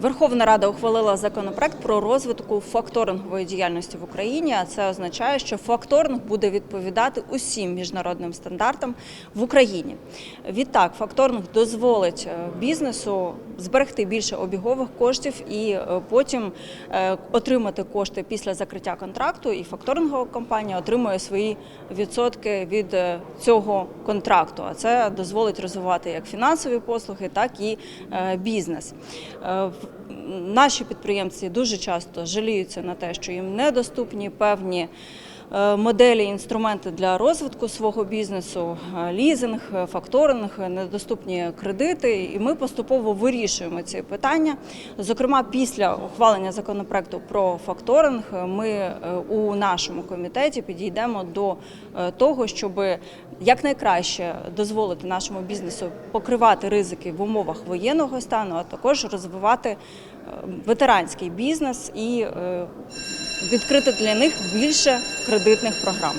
Верховна Рада ухвалила законопроект про розвитку факторингової діяльності в Україні. А це означає, що факторинг буде відповідати усім міжнародним стандартам в Україні. Відтак, факторинг дозволить е, бізнесу зберегти більше обігових коштів і е, потім е, отримати кошти після закриття контракту. І факторингова компанія отримує свої відсотки від е, цього контракту. А це дозволить розвивати як фінансові послуги, так і бізнес. Наші підприємці дуже часто жаліються на те, що їм недоступні певні моделі, інструменти для розвитку свого бізнесу, е, лізинг, е, факторинг, е, недоступні кредити. І ми поступово вирішуємо ці питання. Зокрема, після ухвалення законопроекту про факторинг, е, ми е, у нашому комітеті підійдемо до е, того, щоб якнайкраще дозволити нашому бізнесу покривати ризики в умовах воєнного стану, а також розвивати е, ветеранський бізнес і е, відкрити для них більше кредитних програм.